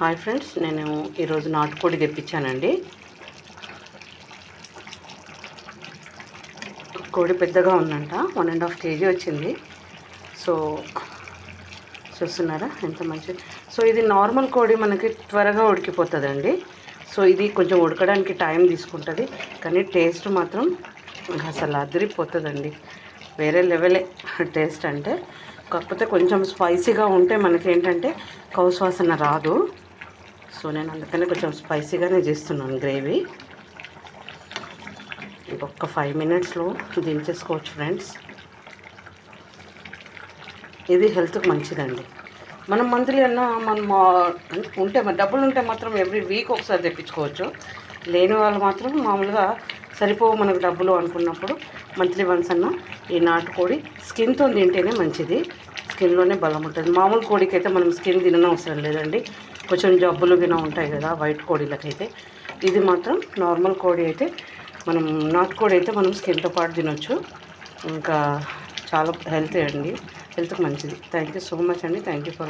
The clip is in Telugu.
హాయ్ ఫ్రెండ్స్ నేను ఈరోజు నాటుకోడి తెప్పించానండి. కోడి పెద్దగా ఉందంట వన్ అండ్ హాఫ్ కేజీ వచ్చింది. సో చూస్తున్నారా? ఎంత మంచిది సో ఇది నార్మల్ కోడి మనకి త్వరగా ఉడికిపోతుందండి. సో ఇది కొంచెం ఉడకడానికి టైం తీసుకుంటుంది కానీ టేస్ట్ మాత్రం అసలు అదిరిపోతుందండి. వేరే లెవెలే టేస్ట్ అంటే కాకపోతే కొంచెం స్పైసీగా ఉంటే మనకి ఏంటంటే కౌసువాసన రాదు. సో నేను అందుకనే కొంచెం స్పైసీగానే చేస్తున్నాను గ్రేవీ. ఇంకొక ఫైవ్ మినిట్స్లో దించేసుకోవచ్చు ఫ్రెండ్స్. ఇది హెల్త్కి మంచిదండి. మనం మంత్లీ అన్నా మనం ఉంటే డబ్బులు ఉంటే మాత్రం ఎవ్రీ వీక్ ఒకసారి తెప్పించుకోవచ్చు. లేని వాళ్ళు మాత్రం మామూలుగా సరిపోవు మనకు డబ్బులు అనుకున్నప్పుడు మంత్లీ వన్స్ అన్న ఈ నాటుకోడి స్కిన్తో తింటేనే మంచిది. స్కిన్లోనే బలం ఉంటుంది. మామూలు కోడికి అయితే మనం స్కిన్ తిననవసరం లేదండి. కొంచెం జబ్బులు గిన ఉంటాయి కదా వైట్ కోడిలకైతే. ఇది మాత్రం నార్మల్ కోడి అయితే మనం నాటుకోడి అయితే మనం స్కిన్తో పాటు తినొచ్చు. ఇంకా చాలా హెల్త్ అండి. హెల్త్కి మంచిది. థ్యాంక్ యూ సో మచ్ అండి. Thank you for